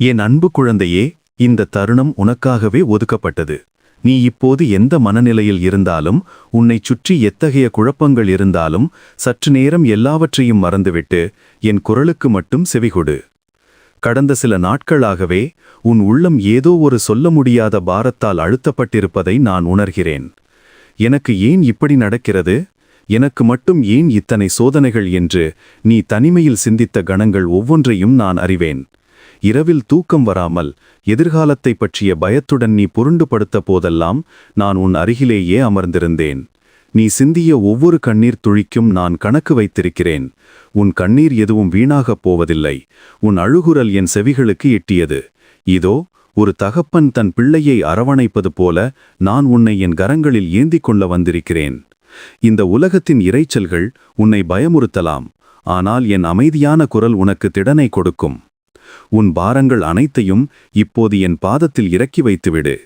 என் அன்பு குழந்தையே இந்த தருணம் உனக்காகவே ஒதுக்கப்பட்டது. நீ இப்போது எந்த மனநிலையில் இருந்தாலும் உன்னைச் சுற்றி எத்தகைய குழப்பங்கள் இருந்தாலும் சற்று நேரம் எல்லாவற்றையும் மறந்துவிட்டு என் குரலுக்கு மட்டும் செவிகொடு. கடந்த சில நாட்களாகவே உன் உள்ளம் ஏதோ ஒரு சொல்ல முடியாத பாரத்தால் அழுத்தப்பட்டிருப்பதை நான் உணர்கிறேன். எனக்கு ஏன் இப்படி நடக்கிறது? எனக்கு மட்டும் ஏன் இத்தனை சோதனைகள் என்று நீ தனிமையில் சிந்தித்த கணங்கள் ஒவ்வொன்றையும் நான் அறிவேன். இரவில் தூக்கம் வராமல் எதிர்காலத்தை பற்றிய பயத்துடன் நீ புருண்டுபடுத்த போதெல்லாம் நான் உன் அருகிலேயே அமர்ந்திருந்தேன். நீ சிந்திய ஒவ்வொரு கண்ணீர் துளிக்கும் நான் கணக்கு வைத்திருக்கிறேன். உன் கண்ணீர் எதுவும் வீணாகப் போவதில்லை. உன் அழுகுரல் என் செவிகளுக்கு எட்டியது. இதோ ஒரு தகப்பன் தன் பிள்ளையை அரவணைப்பது போல நான் உன்னை என் கரங்களில் ஏந்திக் கொள்ள வந்திருக்கிறேன். இந்த உலகத்தின் இரைச்சல்கள் உன்னை பயமுறுத்தலாம். ஆனால் என் அமைதியான குரல் உனக்கு திடனை கொடுக்கும். உன் பாரங்கள் அனைத்தையும் இப்போது என் பாதத்தில் இறக்கி வைத்துவிடு.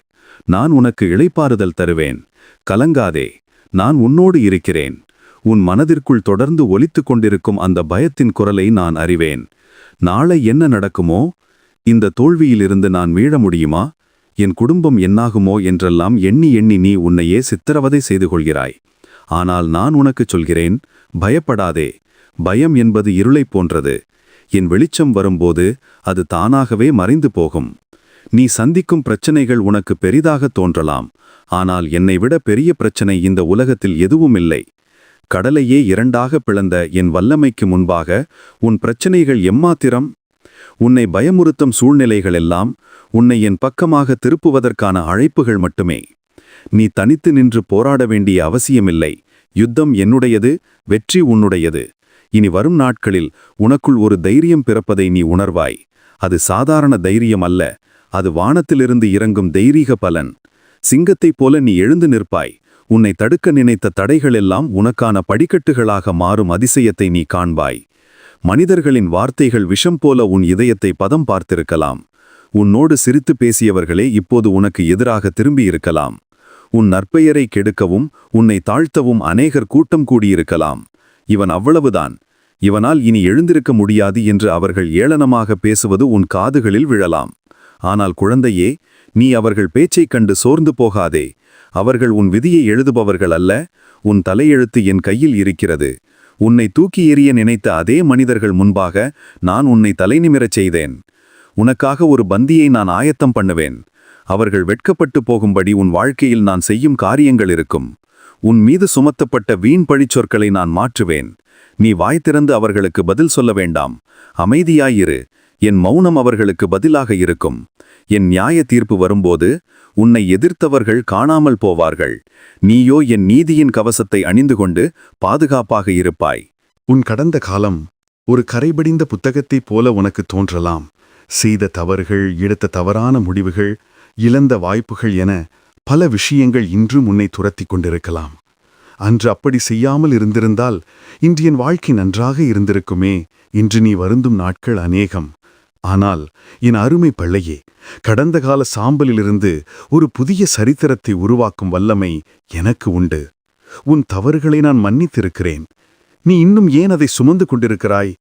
நான் உனக்கு இளைப்பாறுதல் தருவேன். கலங்காதே நான் உன்னோடு இருக்கிறேன். உன் மனதிற்குள் தொடர்ந்து ஒலித்துக் கொண்டிருக்கும் அந்த பயத்தின் குரலை நான் அறிவேன். நாளை என்ன நடக்குமோ? இந்த தோல்வியிலிருந்து நான் மீள முடியுமா? என் குடும்பம் என்னாகுமோ என்றெல்லாம் எண்ணி எண்ணி நீ உன்னையே சித்திரவதை செய்து கொள்கிறாய். ஆனால் நான் உனக்குச் சொல்கிறேன் பயப்படாதே. பயம் என்பது இருளைப் போன்றது. என் வெளிச்சம் வரும்போது அது தானாகவே மறைந்து போகும். நீ சந்திக்கும் பிரச்சனைகள் உனக்கு பெரிதாக தோன்றலாம். ஆனால் என்னை விட பெரிய பிரச்சனை இந்த உலகத்தில் எதுவும் இல்லை கடலையே இரண்டாக பிளந்த என் வல்லமைக்கு முன்பாக உன் பிரச்சனைகள் எம்மாத்திரம்? உன்னை பயமுறுத்தும் சூழ்நிலைகளெல்லாம் உன்னை என் பக்கமாக திருப்புவதற்கான அழைப்புகள் மட்டுமே. நீ தனித்து நின்று போராட வேண்டிய அவசியமில்லை. யுத்தம் என்னுடையது வெற்றி உன்னுடையது. இனி வரும் நாட்களில் உனக்குள் ஒரு தைரியம் பிறப்பதை நீ உணர்வாய். அது சாதாரண தைரியம் அல்ல அது வானத்திலிருந்து இறங்கும் தெய்ரீக பலன். சிங்கத்தைப் போல நீ எழுந்து நிற்பாய் உன்னை தடுக்க நினைத்த தடைகளெல்லாம் உனக்கான படிக்கட்டுகளாக மாறும் அதிசயத்தை நீ காண்பாய். மனிதர்களின் வார்த்தைகள் விஷம் போல உன் இதயத்தை பதம் பார்த்திருக்கலாம். உன்னோடு சிரித்து பேசியவர்களே இப்போது உனக்கு எதிராக திரும்பியிருக்கலாம் உன் நற்பெயரை கெடுக்கவும் உன்னை தாழ்த்தவும் அநேகர் கூட்டம் கூடியிருக்கலாம். இவன் அவ்வளவுதான். இவனால் இனி எழுந்திருக்க முடியாது என்று அவர்கள் ஏளனமாக பேசுவது உன் காதுகளில் விழலாம். ஆனால் குழந்தையே நீ அவர்கள் பேச்சைக் கண்டு சோர்ந்து போகாதே. அவர்கள் உன் விதியை எழுதுபவர்கள் அல்ல உன் தலையெழுத்து என் கையில் இருக்கிறது. உன்னை தூக்கி எறிய நினைத்த அதே மனிதர்கள் முன்பாக நான் உன்னை தலைநிமிரச் செய்தேன். உனக்காக ஒரு பந்தியை நான் ஆயத்தம் பண்ணுவேன். அவர்கள் வெட்கப்பட்டு போகும்படி உன் வாழ்க்கையில் நான் செய்யும் காரியங்கள் இருக்கும். உன் மீது சுமத்தப்பட்ட வீண் பழிச்சொற்களை நான் மாற்றுவேன். நீ வாய் திறந்து அவர்களுக்கு பதில் சொல்ல வேண்டாம். அமைதியாயிரு. என் மௌனம் அவர்களுக்கு பதிலாக இருக்கும். என் நியாய தீர்ப்பு வரும்போது உன்னை எதிர்த்தவர்கள் காணாமல் போவார்கள். நீயோ என் நீதியின் கவசத்தை அணிந்து கொண்டு பாதுகாப்பாக இருப்பாய். உன் கடந்த காலம் ஒரு கரைபடிந்த புத்தகத்தைப் போல உனக்கு தோன்றலாம். செய்த தவறுகள் எடுத்த தவறான முடிவுகள் இழந்த வாய்ப்புகள் என பல விஷயங்கள் இன்றும் உன்னை துரத்திக் கொண்டிருக்கலாம். அன்று அப்படி செய்யாமல் இருந்திருந்தால் இன்று என் வாழ்க்கை நன்றாக இருந்திருக்குமே இன்று நீ வருந்தும் நாட்கள் அநேகம். ஆனால் என் அருமை பள்ளையே கடந்த கால சாம்பலிலிருந்து ஒரு புதிய சரித்திரத்தை உருவாக்கும் வல்லமை எனக்கு உண்டு. உன் தவறுகளை நான் மன்னித்திருக்கிறேன். நீ இன்னும் ஏன் அதை சுமந்து கொண்டிருக்கிறாய்?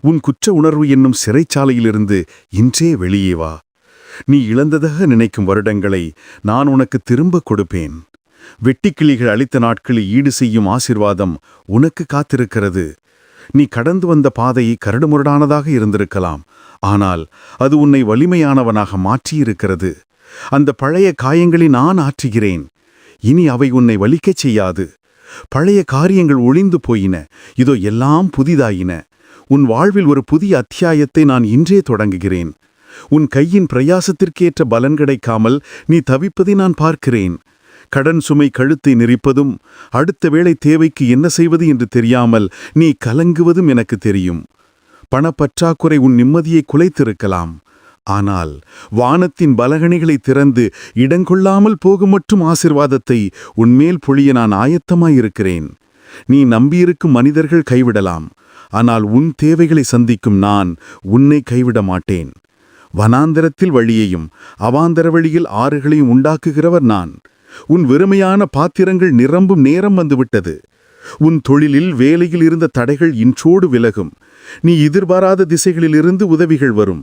உன் குற்ற உணர்வு என்னும் சிறைச்சாலையிலிருந்து இன்றே வெளியே வா. நீ இழந்ததாக நினைக்கும் வருடங்களை நான் உனக்கு திரும்ப கொடுப்பேன். வெட்டிக்கிளிகள் அளித்த நாட்களில் ஈடு செய்யும் ஆசிர்வாதம் உனக்கு காத்திருக்கிறது. நீ கடந்து வந்த பாதை கரடுமுரடானதாக இருந்திருக்கலாம். ஆனால் அது உன்னை வலிமையானவனாக மாற்றியிருக்கிறது. அந்த பழைய காயங்களை நான் ஆற்றுகிறேன். இனி அவை உன்னை வலிக்கச் செய்யாது. பழைய காரியங்கள் ஒளிந்து போயின. இதோ எல்லாம் புதிதாயின. உன் வாழ்வில் ஒரு புதிய அத்தியாயத்தை நான் இன்றே தொடங்குகிறேன். உன் கையின் பிரயாசத்திற்கேற்ற பலன் கிடைக்காமல் நீ தவிப்பதை நான் பார்க்கிறேன். கடன் சுமை கழுத்தை நெரிப்பதும் அடுத்த வேளை தேவைக்கு என்ன செய்வது என்று தெரியாமல் நீ கலங்குவதும் எனக்கு தெரியும். பணப்பற்றாக்குறை உன் நிம்மதியை குலைத்திருக்கலாம். ஆனால் வானத்தின் பலகணிகளை திறந்து இடங்கொள்ளாமல் போகும் மட்டும் ஆசிர்வாதத்தை உன்மேல் பொழிய நான் ஆயத்தமாயிருக்கிறேன். நீ நம்பியிருக்கும் மனிதர்கள் கைவிடலாம். ஆனால் உன் தேவைகளை சந்திக்கும் நான் உன்னை கைவிட மாட்டேன். வனாந்தரத்தில் வழியையும் அவாந்தர வழியில் ஆறுகளையும் உண்டாக்குகிறவர் நான். உன் வெறுமையான பாத்திரங்கள் நிரம்பும் நேரம் வந்துவிட்டது. உன் தொழிலில் வேலையில் இருந்த தடைகள் இன்றோடு விலகும். நீ எதிர்பாராத திசைகளிலிருந்து உதவிகள் வரும்.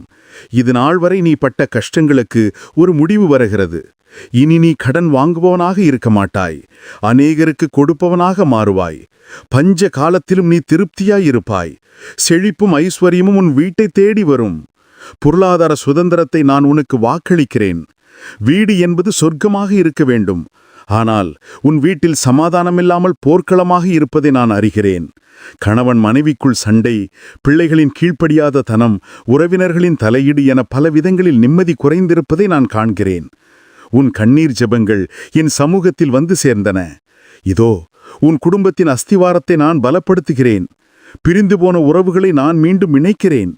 இது நாள் வரை நீ பட்ட கஷ்டங்களுக்கு ஒரு முடிவு வருகிறது. இனி நீ கடன் வாங்குபவனாக இருக்க மாட்டாய். அநேகருக்கு கொடுப்பவனாக மாறுவாய். பஞ்ச காலத்திலும் நீ திருப்தியாயிருப்பாய். செழிப்பும் ஐஸ்வர்யமும் உன் வீட்டை தேடி வரும். பொருளாதார சுதந்திரத்தை நான் உனக்கு வாக்களிக்கிறேன். வீடு என்பது சொர்க்கமாக இருக்க வேண்டும். ஆனால் உன் வீட்டில் சமாதானமில்லாமல் போர்க்களமாக இருப்பதை நான் அறிகிறேன். கணவன் மனைவிக்குள் சண்டை பிள்ளைகளின் கீழ்ப்படியாத தனம் உறவினர்களின் தலையீடு என பல விதங்களில் நிம்மதி குறைந்திருப்பதை நான் காண்கிறேன். உன் கண்ணீர் ஜெபங்கள் என் சமூகத்தில் வந்து சேர்ந்தன. இதோ உன் குடும்பத்தின் அஸ்திவாரத்தை நான் பலப்படுத்துகிறேன். பிரிந்து போன உறவுகளை நான் மீண்டும் இணைக்கிறேன்.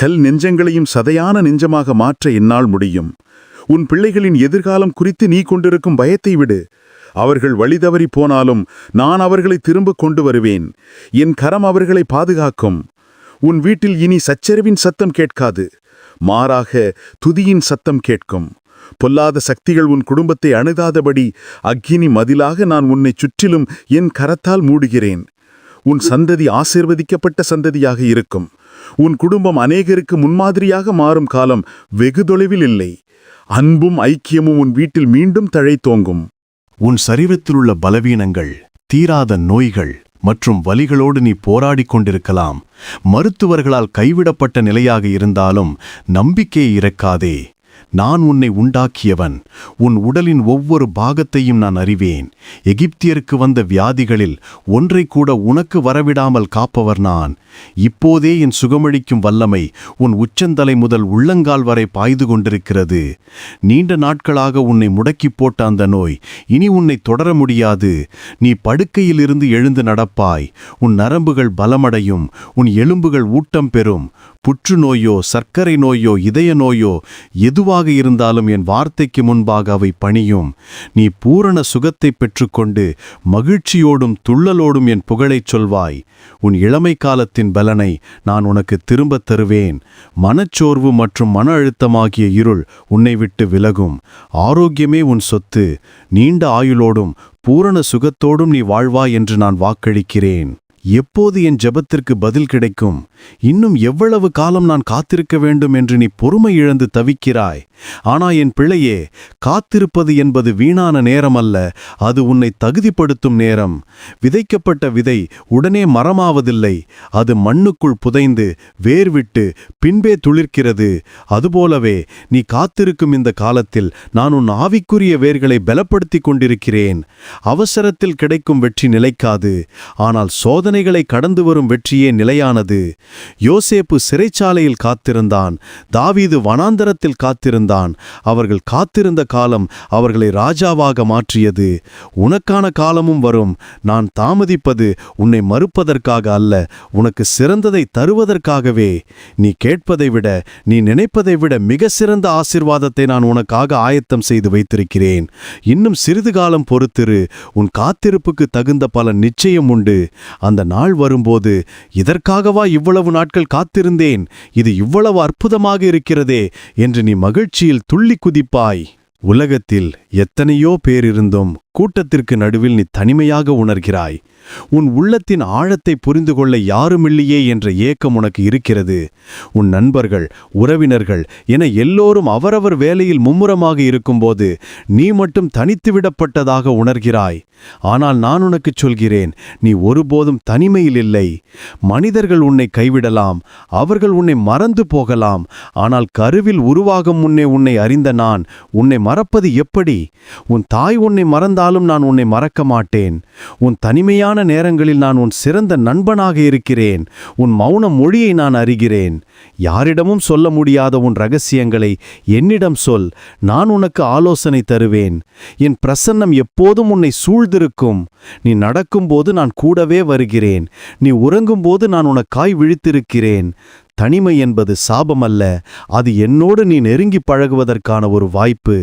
கல் நெஞ்சங்களையும் சதையான நெஞ்சமாக மாற்ற என்னால் முடியும். உன் பிள்ளைகளின் எதிர்காலம் குறித்து நீ கொண்டிருக்கும் பயத்தை விடு. அவர்கள் வழிதவறி போனாலும் நான் அவர்களை திரும்ப கொண்டு வருவேன். என் கரம் அவர்களை பாதுகாக்கும். உன் வீட்டில் இனி சச்சரவின் சத்தம் கேட்காது. மாறாக துதியின் சத்தம் கேட்கும். பொல்லாத சக்திகள் உன் குடும்பத்தை அணுகாதபடி அக்கினி மதிலாக நான் உன்னை சுற்றிலும் என் கரத்தால் மூடுகிறேன். உன் சந்ததி ஆசீர்வதிக்கப்பட்ட சந்ததியாக இருக்கும். உன் குடும்பம் அநேகருக்கு முன்மாதிரியாக மாறும் காலம் வெகு தொலைவில் இல்லை. அன்பும் ஐக்கியமும் உன் வீட்டில் மீண்டும் தழைத்தோங்கும் உன் சரீரத்திலுள்ள பலவீனங்கள் தீராத நோய்கள் மற்றும் வலிகளோடு நீ போராடிக் கொண்டிருக்கலாம். மருத்துவர்களால் கைவிடப்பட்ட நிலையாக இருந்தாலும் நம்பிக்கையை இறக்காதே. நான் உன்னை உண்டாக்கியவன். உன் உடலின் ஒவ்வொரு பாகத்தையும் நான் அறிவேன். எகிப்தியருக்கு வந்த வியாதிகளில் ஒன்றை கூட உனக்கு வரவிடாமல் காப்பவர் நான். இப்போதே என் சுகமளிக்கும் வல்லமை உன் உச்சந்தலை முதல் உள்ளங்கால் வரை பாய்து கொண்டிருக்கிறது. நீண்ட நாட்களாக உன்னை முடக்கிப் போட்ட அந்த நோய் இனி உன்னை தொடர முடியாது. நீ படுக்கையிலிருந்து எழுந்து நடப்பாய். உன் நரம்புகள் பலமடையும். உன் எலும்புகள் ஊட்டம் பெறும். புற்றுநோயோ சர்க்கரை நோயோ இதய நோயோ எதுவாக இருந்தாலும் என் வார்த்தைக்கு முன்பாக அவை பணியும். நீ பூரண சுகத்தை பெற்றுக்கொண்டு மகிழ்ச்சியோடும் துள்ளலோடும் என் புகழைச் சொல்வாய். உன் இளமை காலத்தின் பலனை நான் உனக்கு திரும்பத் தருவேன். மனச்சோர்வு மற்றும் மன அழுத்தமாகிய இருள் உன்னை விட்டு விலகும். ஆரோக்கியமே உன் சொத்து. நீண்ட ஆயுளோடும் பூரண சுகத்தோடும் நீ வாழ்வாய் என்று நான் வாக்களிக்கிறேன். எப்போது என் ஜெபத்திற்கு பதில் கிடைக்கும்? இன்னும் எவ்வளவு காலம் நான் காத்திருக்க வேண்டும் என்று நீ பொறுமை இழந்து தவிக்கிறாய். ஆனா என் பிள்ளையே காத்திருப்பது என்பது வீணான நேரம் அல்ல அது உன்னை தகுதிப்படுத்தும் நேரம். விதைக்கப்பட்ட விதை உடனே மரமாவதில்லை. அது மண்ணுக்குள் புதைந்து வேர்விட்டு பின்பே துளிர்க்கிறது. அதுபோலவே நீ காத்திருக்கும் இந்த காலத்தில் நான் உன் ஆவிக்குரிய வேர்களை பலப்படுத்திக் கொண்டிருக்கிறேன். அவசரத்தில் கிடைக்கும் வெற்றி நிலைக்காது. ஆனால் சோதனை சோதனைகளை கடந்து வரும் வெற்றியே நிலையானது. யோசேப்பு சிறைச்சாலையில் காத்திருந்தான். தாவீது வனாந்தரத்தில் காத்திருந்தான். அவர்கள் காத்திருந்த காலம் அவர்களை ராஜாவாக மாற்றியது. உனக்கான காலமும் வரும். நான் தாமதிப்பது உன்னை மறுப்பதற்காக அல்ல. உனக்கு சிறந்ததை தருவதற்காகவே. நீ கேட்பதை விட நீ நினைப்பதை விட மிக சிறந்த ஆசிர்வாதத்தை நான் உனக்காக ஆயத்தம் செய்து வைத்திருக்கிறேன். இன்னும் சிறிது காலம் பொறுத்திரு. உன் காத்திருப்புக்கு தகுந்த பல நிச்சயம் உண்டு. அந்த நாள் வரும்போது இதற்காகவா இவ்வளவு நாட்கள் காத்திருந்தேன்? இது இவ்வளவு அற்புதமாக இருக்கிறதே என்று நீ மகிழ்ச்சியில் துள்ளி குதிப்பாய். உலகத்தில் எத்தனையோ பேர் இருந்தும் கூட்டத்திற்கு நடுவில் நீ தனிமையாக உணர்கிறாய். உன் உள்ளத்தின் ஆழத்தை புரிந்து கொள்ள யாருமில்லையே என்ற ஏக்கம் உனக்கு இருக்கிறது. உன் நண்பர்கள் உறவினர்கள் என எல்லோரும் அவரவர் வேலையில் மும்முரமாக இருக்கும்போது நீ மட்டும் தனித்து விடப்பட்டதாக உணர்கிறாய். ஆனால் நான் உனக்கு சொல்கிறேன் நீ ஒருபோதும் தனிமையில் இல்லை. மனிதர்கள் உன்னை கைவிடலாம் அவர்கள் உன்னை மறந்து போகலாம். ஆனால் கருவில் உருவாகும் முன்னே உன்னை அறிந்த நான் உன்னை மறப்பது எப்படி? உன் தாய் உன்னை மறந்தாலும் நான் உன்னை மறக்க மாட்டேன். உன் தனிமையான நேரங்களில் நான் உன் சிறந்த நண்பனாக இருக்கிறேன். உன் மௌன மொழியை நான் அறிகிறேன். யாரிடமும் சொல்ல முடியாத உன் ரகசியங்களை என்னிடம் சொல். நான் உனக்கு ஆலோசனை தருவேன். என் பிரசன்னம் எப்போதும் உன்னை சூழ்ந்திருக்கும். நீ நடக்கும்போது நான் கூடவே வருகிறேன். நீ உறங்கும்போது நான் உனக்காய் விழித்திருக்கிறேன். தனிமை என்பது சாபமல்ல அது என்னோடு நீ நெருங்கி பழகுவதற்கான ஒரு வாய்ப்பு.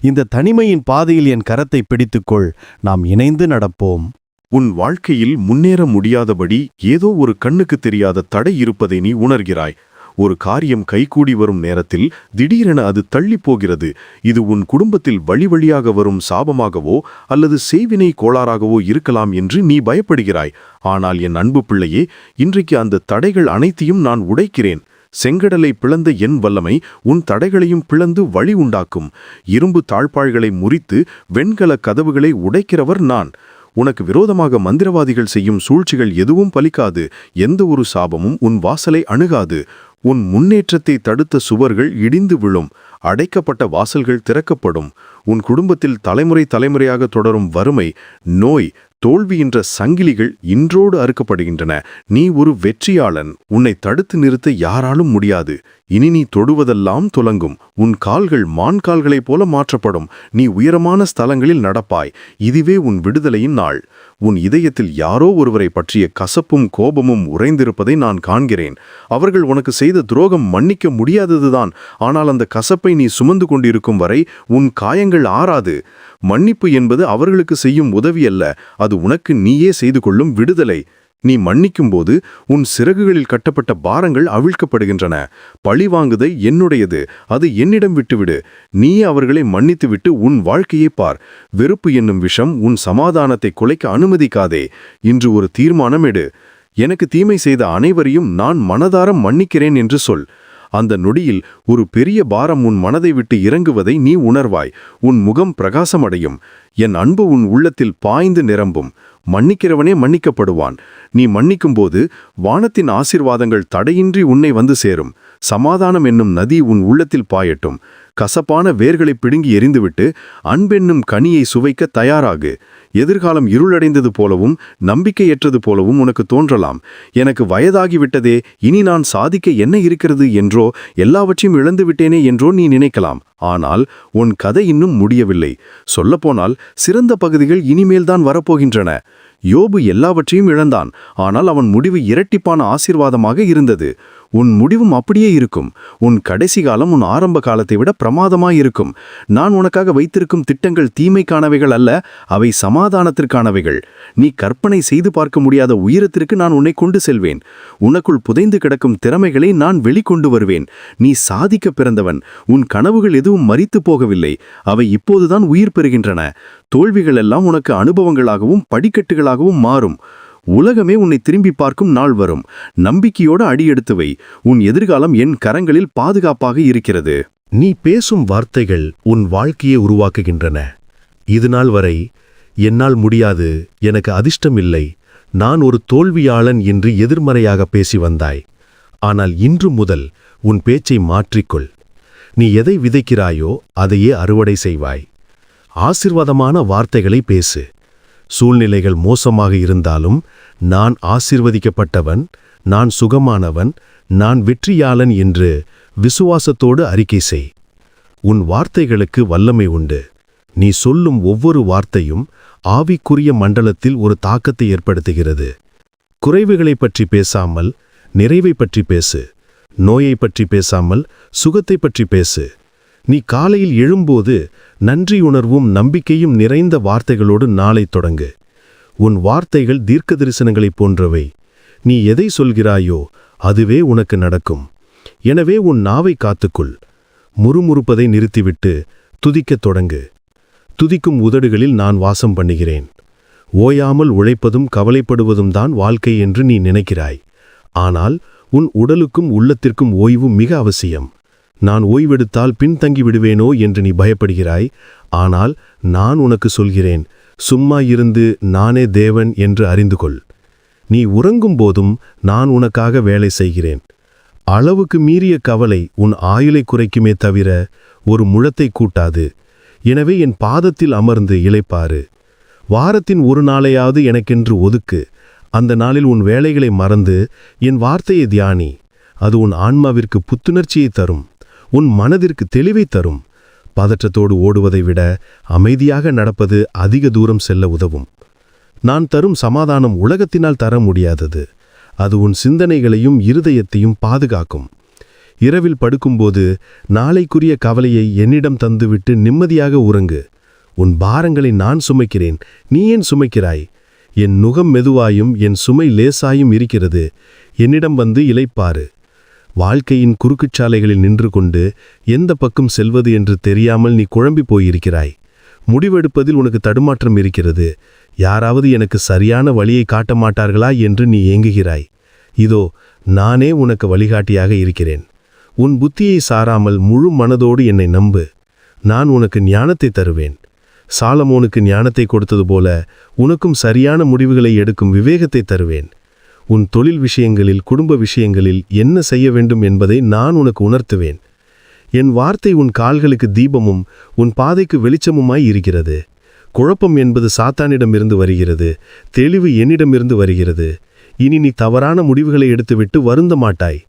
இந்த தனிமையின் பாதையில் என் கரத்தை பிடித்துக்கொள் நாம் இணைந்து நடப்போம். உன் வாழ்க்கையில் முன்னேற முடியாதபடி ஏதோ ஒரு கண்ணுக்கு தெரியாத தடை இருப்பதை நீ உணர்கிறாய். ஒரு காரியம் கைகூடி வரும் நேரத்தில் திடீரென அது தள்ளிப் போகிறது இது உன் குடும்பத்தில் வழி வழியாக வரும் சாபமாகவோ அல்லது செய்வினை கோளாறாகவோ இருக்கலாம் என்று நீ பயப்படுகிறாய். ஆனால் என் அன்பு பிள்ளையே இன்றைக்கு அந்த தடைகள் அனைத்தையும் நான் உடைக்கிறேன். செங்கடலை பிளந்த என் வல்லமை உன் தடைகளையும் பிளந்து வழி உண்டாக்கும். இரும்பு தாழ்பாள்களை முறித்து வெண்கல கதவுகளை உடைக்கிறவர் நான். உனக்கு விரோதமாக மந்திரவாதிகள் செய்யும் சூழ்ச்சிகள் எதுவும் பலிக்காது. எந்த ஒரு சாபமும் உன் வாசலை அணுகாது. உன் முன்னேற்றத்தை தடுத்த சுவர்கள் இடிந்து விழும் அடைக்கப்பட்ட வாசல்கள் திறக்கப்படும் உன் குடும்பத்தில் தலைமுறை தலைமுறையாக தொடரும் வறுமை நோய் தோல்வி என்ற சங்கிலிகள் இன்றோடு அறுக்கப்படுகின்றன. நீ ஒரு வெற்றியாளன். உன்னை தடுத்து நிறுத்த யாராலும் முடியாது. இனி நீ தொடுவதெல்லாம் துலங்கும். உன் கால்கள் மான் கால்களைப் போல மாற்றப்படும். நீ உயரமான ஸ்தலங்களில் நடப்பாய். இதுவே உன் விடுதலையின் நாள். உன் இதயத்தில் யாரோ ஒருவரை பற்றிய கசப்பும் கோபமும் உறைந்திருப்பதை நான் காண்கிறேன். அவர்கள் உனக்கு செய்த துரோகம் மன்னிக்க முடியாததுதான். ஆனால் அந்த கசப்பை நீ சுமந்து கொண்டிருக்கும் வரை உன் காயங்கள் ஆறாது. மன்னிப்பு என்பது அவர்களுக்கு செய்யும் உதவி அல்ல. அது உனக்கு நீயே செய்து கொள்ளும் விடுதலை. நீ மன்னிக்கும்போது உன் சிறகுகளில் கட்டப்பட்ட பாரங்கள் அவிழ்க்கப்படுகின்றன. பழி வாங்குதை என்னுடையது. அது என்னிடம் விட்டுவிடு. நீ அவர்களை மன்னித்துவிட்டு உன் வாழ்க்கையை பார். வெறுப்பு என்னும் விஷம் உன் சமாதானத்தை குலைக்க அனுமதிக்காதே. இன்று ஒரு தீர்மானம் எடு. எனக்கு தீமை செய்த அனைவரையும் நான் மனதாரம் மன்னிக்கிறேன் என்று சொல். அந்த நொடியில் ஒரு பெரிய பாரம் உன் மனதை விட்டு இறங்குவதை நீ உணர்வாய். உன் முகம் பிரகாசமடையும். என் அன்பு உன் உள்ளத்தில் பாய்ந்து நிரம்பும். மன்னிக்கிறவனே மன்னிக்கப்படுவான். நீ மன்னிக்கும்போது வானத்தின் ஆசிர்வாதங்கள் தடையின்றி உன்னை வந்து சேரும். சமாதானம் என்னும் நதி உன் உள்ளத்தில் பாயட்டும். கசப்பான வேர்களை பிடுங்கி எறிந்துவிட்டு அன்பென்னும் கனியை சுவைக்க தயாராகு. எதிர்காலம் இருளடைந்தது போலவும் நம்பிக்கையற்றது போலவும் உனக்கு தோன்றலாம். எனக்கு வயதாகிவிட்டதே இனி நான் சாதிக்க என்ன இருக்கிறது என்றோ எல்லாவற்றையும் இழந்து விட்டேனே என்றோ நீ நினைக்கலாம். ஆனால் உன் கதை இன்னும் முடியவில்லை. சொல்லப்போனால் சிறந்த பகுதிகள் இனிமேல்தான் வரப்போகின்றன. யோபு எல்லாவற்றையும் இழந்தான். ஆனால் அவன் முடிவு இரட்டிப்பான ஆசீர்வாதமாக இருந்தது. உன் முடிவும் அப்படியே இருக்கும். உன் கடைசி காலம் உன் ஆரம்ப காலத்தை விட பிரமாதமாய் இருக்கும். நான் உனக்காக வைத்திருக்கும் திட்டங்கள் தீமைக்கானவைகள் அல்ல அவை சமாதானத்திற்கானவைகள். நீ கற்பனை செய்து பார்க்க முடியாத உயரத்திற்கு நான் உன்னை கொண்டு செல்வேன். உனக்குள் புதைந்து கிடக்கும் திறமைகளை நான் வெளிக்கொண்டு வருவேன். நீ சாதிக்க பிறந்தவன். உன் கனவுகள் எதுவும் மறித்து போகவில்லை. அவை இப்போதுதான் உயிர் பெறுகின்றன. தோல்விகள் எல்லாம் உனக்கு அனுபவங்களாகவும் படிக்கட்டுகளாகவும் மாறும். உலகமே உன்னை திரும்பி பார்க்கும் நாள் வரும். நம்பிக்கையோடு அடியெடுத்து வை. உன் எதிர்காலம் என் கரங்களில் பாதுகாப்பாக இருக்கிறது. நீ பேசும் வார்த்தைகள் உன் வாழ்க்கையை உருவாக்குகின்றன. இது நாள் வரை என்னால் முடியாது எனக்கு அதிர்ஷ்டம் இல்லை. நான் ஒரு தோல்வியாளன் என்று எதிர்மறையாக பேசி வந்தாய். ஆனால் இன்று முதல் உன் பேச்சை மாற்றிக்கொள். நீ எதை விதைக்கிறாயோ அதையே அறுவடை செய்வாய். ஆசிர்வாதமான வார்த்தைகளை பேசு. சூழ்நிலைகள் மோசமாக இருந்தாலும் நான் ஆசிர்வதிக்கப்பட்டவன் நான் சுகமானவன் நான் வெற்றியாளன் என்று விசுவாசத்தோடு அறிக்கை செய். உன் வார்த்தைகளுக்கு வல்லமை உண்டு. நீ சொல்லும் ஒவ்வொரு வார்த்தையும் ஆவிக்குரிய மண்டலத்தில் ஒரு தாக்கத்தை ஏற்படுத்துகிறது. குறைவுகளைப் பற்றி பேசாமல் நிறைவை பற்றி பேசு. நோயைப் பற்றி பேசாமல் சுகத்தைப் பற்றி பேசு. நீ காலையில் எழும்போது நன்றியுணர்வும் நம்பிக்கையும் நிறைந்த வார்த்தைகளோடு நாளை தொடங்கு. உன் வார்த்தைகள் தீர்க்க தரிசனங்களைப் போன்றவை. நீ எதை சொல்கிறாயோ அதுவே உனக்கு நடக்கும். எனவே உன் நாவை காத்துக்கொள். முறுமுறுப்பதை நிறுத்திவிட்டு துதிக்கத் தொடங்கு. துதிக்கும் உதடுகளில் நான் வாசம் பண்ணுகிறேன். ஓயாமல் உழைப்பதும் கவலைப்படுவதும் தான் வாழ்க்கை என்று நீ நினைக்கிறாய். ஆனால் உன் உடலுக்கும் உள்ளத்திற்கும் ஓய்வு மிக அவசியம். நான் ஓய்வெடுத்தால் பின்தங்கி விடுவேனோ என்று நீ பயப்படுகிறாய். ஆனால் நான் உனக்கு சொல்கிறேன் சும்மா இருந்து நானே தேவன் என்று அறிந்து கொள் நீ உறங்கும் போதும் நான் உனக்காக வேலை செய்கிறேன். அளவுக்கு மீறிய கவலை உன் ஆயுளை குறைக்குமே தவிர ஒரு முழத்தை கூட்டாது. எனவே என் பாதத்தில் அமர்ந்து இழைப்பாரு வாரத்தின் ஒரு நாளையாவது எனக்கென்று ஒதுக்கு. அந்த நாளில் உன் வேலைகளை மறந்து என் வார்த்தையை தியானி. அது உன் ஆன்மாவிற்கு புத்துணர்ச்சியை தரும். உன் மனதிற்கு தெளிவை தரும். பதற்றத்தோடு ஓடுவதை விட அமைதியாக நடப்பது அதிக தூரம் செல்ல உதவும். நான் தரும் சமாதானம் உலகத்தினால் தர முடியாதது. அது உன் சிந்தனைகளையும் இருதயத்தையும் பாதுகாக்கும். இரவில் படுக்கும்போது நாளைக்குரிய கவலையை என்னிடம் தந்துவிட்டு நிம்மதியாக உறங்கு. உன் பாரங்களை நான் சுமைக்கிறேன். நீ ஏன் சுமைக்கிறாய்? என் நுகம் மெதுவாயும் என் சுமை லேசாயும் இருக்கிறது. என்னிடம் வந்து இளைப்பாரு வாழ்க்கையின் குறுக்குச் சாலைகளில் நின்று கொண்டு எந்த பக்கம் செல்வது என்று தெரியாமல் நீ குழம்பி போயிருக்கிறாய். முடிவெடுப்பதில் உனக்கு தடுமாற்றம் இருக்கிறது. யாராவது எனக்கு சரியான வழியை காட்ட மாட்டார்களா என்று நீ ஏங்குகிறாய். இதோ நானே உனக்கு வழிகாட்டியாக இருக்கிறேன். உன் புத்தியை சாராமல் முழு மனதோடு என்னை நம்பு. நான் உனக்கு ஞானத்தை தருவேன். சாலமோனுக்கு ஞானத்தை கொடுத்தது போல உனக்கும் சரியான முடிவுகளை எடுக்கும் விவேகத்தை தருவேன். உன் தொழில் விஷயங்களில் குடும்ப விஷயங்களில் என்ன செய்ய வேண்டும் என்பதை நான் உனக்கு உணர்த்துவேன். என் வார்த்தை உன் கால்களுக்கு தீபமும் உன் பாதைக்கு வெளிச்சமுமாய் இருக்கிறது. குழப்பம் என்பது சாத்தானிடமிருந்து வருகிறது தெளிவு என்னிடமிருந்து வருகிறது. இனி நீ தவறான முடிவுகளை எடுத்துவிட்டு வருந்த மாட்டாய்.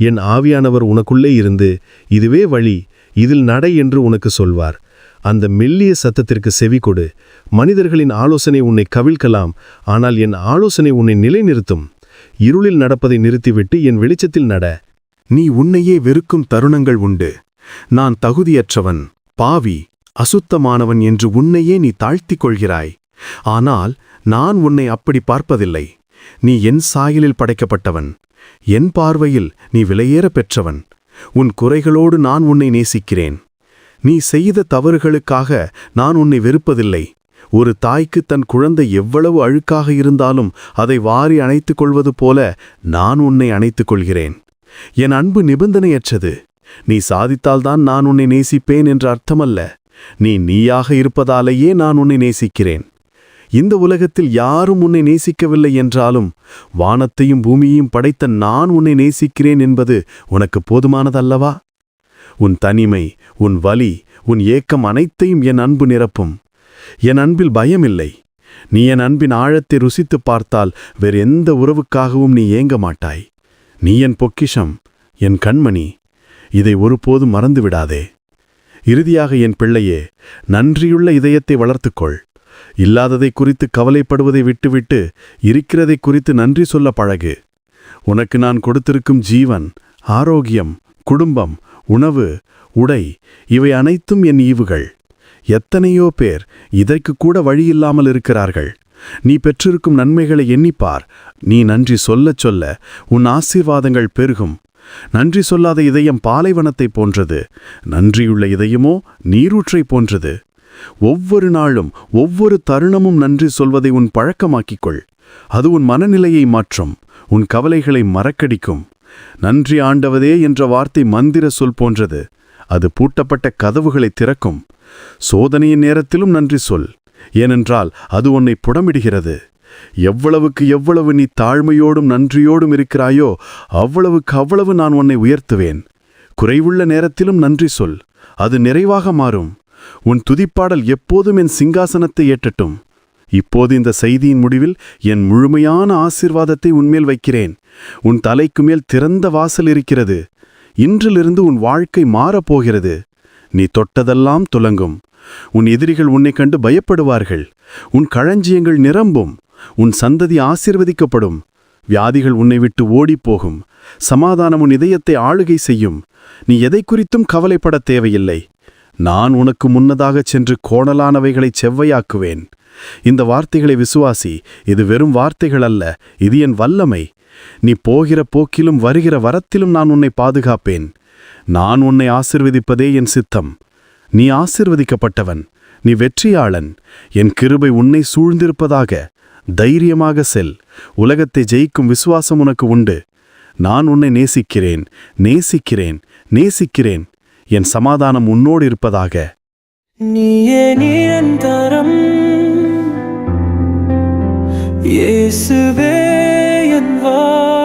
என் ஆவியானவர் உனக்குள்ளே இருந்து இதுவே வழி இதில் நடை என்று உனக்கு சொல்வார். அந்த மெல்லிய சத்தத்திற்கு செவி கொடு. மனிதர்களின் ஆலோசனை உன்னை கவிழ்க்கலாம் ஆனால் என் ஆலோசனை உன்னை நிலைநிறுத்தும். இருளில் நடப்பதை நிறுத்திவிட்டு என் வெளிச்சத்தில் நட. நீ உன்னையே வெறுக்கும் தருணங்கள் உண்டு. நான் தகுதியற்றவன் பாவி அசுத்தமானவன் என்று உன்னையே நீ தாழ்த்திக் கொள்கிறாய். ஆனால் நான் உன்னை அப்படி பார்ப்பதில்லை. நீ என் சாயலில் படைக்கப்பட்டவன். என் பார்வையில் நீ விலையேற பெற்றவன். உன் குறைகளோடு நான் உன்னை நேசிக்கிறேன். நீ செய்த தவறுகளுக்காக நான் உன்னை வெறுப்பதில்லை. ஒரு தாய்க்கு தன் குழந்தை எவ்வளவு அழுக்காக இருந்தாலும் அதை வாரி அணைத்துக் கொள்வது போல நான் உன்னை அணைத்துக் கொள்கிறேன். என் அன்பு நிபந்தனையற்றது. நீ சாதித்தால்தான் நான் உன்னை நேசிப்பேன் என்ற அர்த்தமல்ல. நீ நீயாக இருப்பதாலேயே நான் உன்னை நேசிக்கிறேன். இந்த உலகத்தில் யாரும் உன்னை நேசிக்கவில்லை என்றாலும் வானத்தையும் பூமியையும் படைத்த நான் உன்னை நேசிக்கிறேன் என்பது உனக்கு போதுமானதல்லவா? உன் தனிமை உன் வலி உன் ஏக்கம் அனைத்தையும் என் அன்பு நிரப்பும். என் அன்பில் பயமில்லை. நீ என் அன்பின் ஆழத்தை ருசித்துப் பார்த்தால் வேறு எந்த உறவுக்காகவும் நீ ஏங்க மாட்டாய். நீ என் பொக்கிஷம் என் கண்மணி. இதை ஒருபோதும் மறந்துவிடாதே. இறுதியாக என் பிள்ளையே நன்றியுள்ள இதயத்தை வளர்த்துக்கொள். இல்லாததை குறித்து கவலைப்படுவதை விட்டுவிட்டு இருக்கிறதை குறித்து நன்றி சொல்ல பழகு. உனக்கு நான் கொடுத்திருக்கும் ஜீவன் ஆரோக்கியம் குடும்பம் உணவு உடை இவை அனைத்தும் என் ஈவுகள். எத்தனையோ பேர் இதற்கு கூட வழியில்லாமல் இருக்கிறார்கள். நீ பெற்றிருக்கும் நன்மைகளை எண்ணிப்பார். நீ நன்றி சொல்லச் சொல்ல உன் ஆசீர்வாதங்கள் பெருகும். நன்றி சொல்லாத இதயம் பாலைவனத்தை போன்றது. நன்றியுள்ள இதயமோ நீரூற்றை போன்றது. ஒவ்வொரு நாளும் ஒவ்வொரு தருணமும் நன்றி சொல்வதை உன் பழக்கமாக்கிக்கொள். அது உன் மனநிலையை மாற்றும். உன் கவலைகளை மறக்கடிக்கும். நன்றி ஆண்டவதே என்ற வார்த்தை மந்திர சொல் போன்றது. அது பூட்டப்பட்ட கதவுகளை திறக்கும். சோதனையின் நேரத்திலும் நன்றி சொல். ஏனென்றால் அது உன்னை புடமிடுகிறது. எவ்வளவுக்கு எவ்வளவு நீ தாழ்மையோடும் நன்றியோடும் இருக்கிறாயோ அவ்வளவுக்கு அவ்வளவு நான் உன்னை உயர்த்துவேன். குறைவுள்ள நேரத்திலும் நன்றி சொல். அது நிறைவாக மாறும். உன் துதிப்பாடல் எப்போதும் என் சிங்காசனத்தை ஏற்றட்டும். இப்போது இந்த செய்தியின் முடிவில் என் முழுமையான ஆசீர்வாதத்தை உன்மேல் வைக்கிறேன். உன் தலைக்கு மேல் திறந்த வாசல் இருக்கிறது. இன்றிலிருந்து உன் வாழ்க்கை மாறப்போகிறது. நீ தொட்டதெல்லாம் துலங்கும். உன் எதிரிகள் உன்னை கண்டு பயப்படுவார்கள். உன் களஞ்சியங்கள் நிரம்பும். உன் சந்ததி ஆசிர்வதிக்கப்படும். வியாதிகள் உன்னை விட்டு ஓடிப்போகும். சமாதானம் உன் இதயத்தை ஆளுகை செய்யும். நீ எதை குறித்தும் கவலைப்படத் தேவையில்லை. நான் உனக்கு முன்னதாகச் சென்று கோணலானவைகளைச் செவ்வையாக்குவேன். இந்த வார்த்தைகளை விசுவாசி இது வெறும் வார்த்தைகள் அல்ல இது என் வல்லமை. நீ போகிற போக்கிலும் வருகிற வரத்திலும் நான் உன்னை பாதுகாப்பேன். நான் உன்னை ஆசிர்வதிப்பதே என் சித்தம். நீ ஆசிர்வதிக்கப்பட்டவன். நீ வெற்றியாளன். என் கிருபை உன்னை சூழ்ந்திருப்பதாக. தைரியமாக செல். உலகத்தை ஜெயிக்கும் விசுவாசம் உனக்கு உண்டு. நான் உன்னை நேசிக்கிறேன். நேசிக்கிறேன். நேசிக்கிறேன். என் சமாதானம் உன்னோடு இருப்பதாக. நீயே நிரந்தரம். இயேசுவே. என் வா